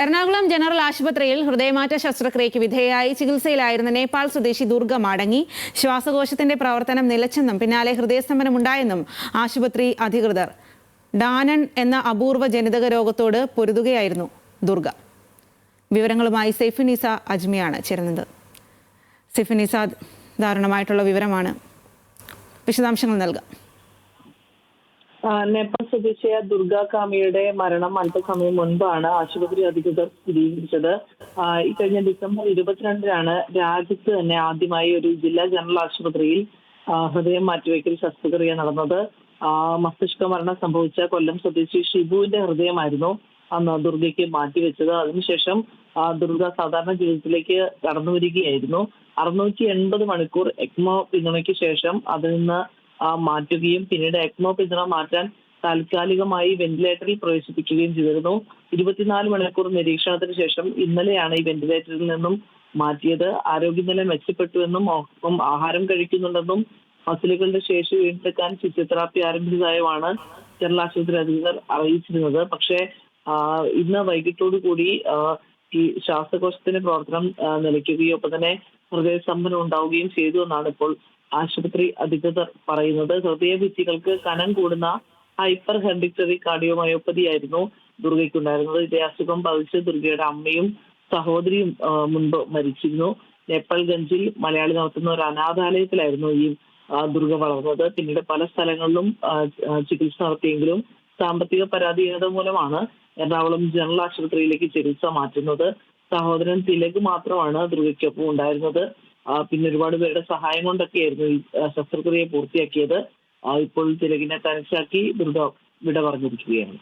Ernakulam general ആശുപത്രിയിൽ ഹൃദയമാറ്റ ശസ്ത്രക്രിയയ്ക്ക് വിധേയയായി ചികിത്സയിലായിരുന്ന നേപ്പാൾ സ്വദേശി ദുർഗ മടങ്ങി. ശ്വാസകോശത്തിന്റെ പ്രവർത്തനം നിലച്ചെന്നും പിന്നാലെ ഹൃദയസ്തംഭനം ഉണ്ടായെന്നും ആശുപത്രി അധികൃതർ. ഡാനൺ എന്ന അപൂർവ ജനിതക രോഗത്തോട് പൊരുതുകയായിരുന്നു ദുർഗ. വിവരങ്ങളുമായി സെഫിനിസ അജ്മിയാണ് ചേരുന്നത്. സെഫിനിസ ദാരുണമായിട്ടുള്ള വിവരമാണ്. വിശദാംശങ്ങൾ നൽകാം. നേപ്പാൾ സ്വദേശിയായ ദുർഗ കാമിയുടെ മരണം അല്പസമയം മുൻപാണ് ആശുപത്രി അധികൃതർ സ്ഥിരീകരിച്ചത്. ഇക്കഴിഞ്ഞ ഡിസംബർ ഇരുപത്തിരണ്ടിനാണ് രാജ്യത്ത് തന്നെ ആദ്യമായി ഒരു ജില്ലാ ജനറൽ ആശുപത്രിയിൽ ഹൃദയം മാറ്റിവെക്കൽ ശസ്ത്രക്രിയ നടന്നത്. മസ്തിഷ്ക മരണം സംഭവിച്ച കൊല്ലം സ്വദേശി ഷിബുവിന്റെ ഹൃദയമായിരുന്നു അന്ന് ദുർഗയ്ക്ക് മാറ്റിവെച്ചത്. അതിനുശേഷം ദുർഗ സാധാരണ ജീവിതത്തിലേക്ക് കടന്നു വരികയായിരുന്നു അറുന്നൂറ്റി എൺപത് മണിക്കൂർ എക്മോ പിന്തുണയ്ക്ക് ശേഷം അതിൽ നിന്ന് മാറ്റുകയും പിന്നീട് എക്മോ പിന്തുണ മാറ്റാൻ താൽക്കാലികമായി വെന്റിലേറ്ററിൽ പ്രവേശിപ്പിക്കുകയും ചെയ്തിരുന്നു. ഇരുപത്തിനാല് മണിക്കൂർ നിരീക്ഷണത്തിന് ശേഷം ഇന്നലെയാണ് ഈ വെന്റിലേറ്ററിൽ നിന്നും മാറ്റിയത്. ആരോഗ്യനില മെച്ചപ്പെട്ടുവെന്നും ഒപ്പം ആഹാരം കഴിക്കുന്നുണ്ടെന്നും മസിലുകളുടെ ശേഷി വീണ്ടെടുക്കാൻ ഫിസിയോതെറാപ്പി ആരംഭിച്ചതായുമാണ് ജനറൽ ആശുപത്രി അധികൃതർ അറിയിച്ചിരുന്നത്. പക്ഷേ ഇന്ന് വൈകിട്ടോടു കൂടി ഈ ശ്വാസകോശത്തിന്റെ പ്രവർത്തനം നിലയ്ക്കുകയും ഒപ്പം തന്നെ ഹൃദയസ്തംഭനം ഉണ്ടാവുകയും ചെയ്തു എന്നാണ് ഇപ്പോൾ ആശുപത്രി അധികൃതർ പറയുന്നത്. ഹൃദയഭിത്തികൾക്ക് കനം കൂടുന്ന ഹൈപ്പർ ഹെൻഡിക്ടറി കാർഡിയോമയോപ്പതി ആയിരുന്നു ദുർഗയ്ക്കുണ്ടായിരുന്നത്. ഇതേ അസുഖം ബാധിച്ച് ദുർഗയുടെ അമ്മയും സഹോദരിയും മുൻപ് മരിച്ചിരുന്നു. നേപ്പാൾഗഞ്ചിൽ മലയാളി നടത്തുന്ന ഒരു അനാഥാലയത്തിലായിരുന്നു ഈ ദുർഗ വളർന്നത്. പിന്നീട് പല സ്ഥലങ്ങളിലും ചികിത്സ നടത്തിയെങ്കിലും സാമ്പത്തിക പരാധീനത മൂലമാണ് എറണാകുളം ജനറൽ ആശുപത്രിയിലേക്ക് ചികിത്സ മാറ്റുന്നത് സഹോദരൻ തിലക് മാത്രമാണ് ദുർഗയ്ക്കൊപ്പം ഉണ്ടായിരുന്നത്. പിന്നെ ഒരുപാട് പേരുടെ സഹായം കൊണ്ടൊക്കെയായിരുന്നു ഈ ശസ്ത്രക്രിയ പൂർത്തിയാക്കിയത്. ഇപ്പോൾ തിലകിനെ തനിച്ചാക്കി ദുർഗ വിട പറഞ്ഞിരിക്കുകയാണ്.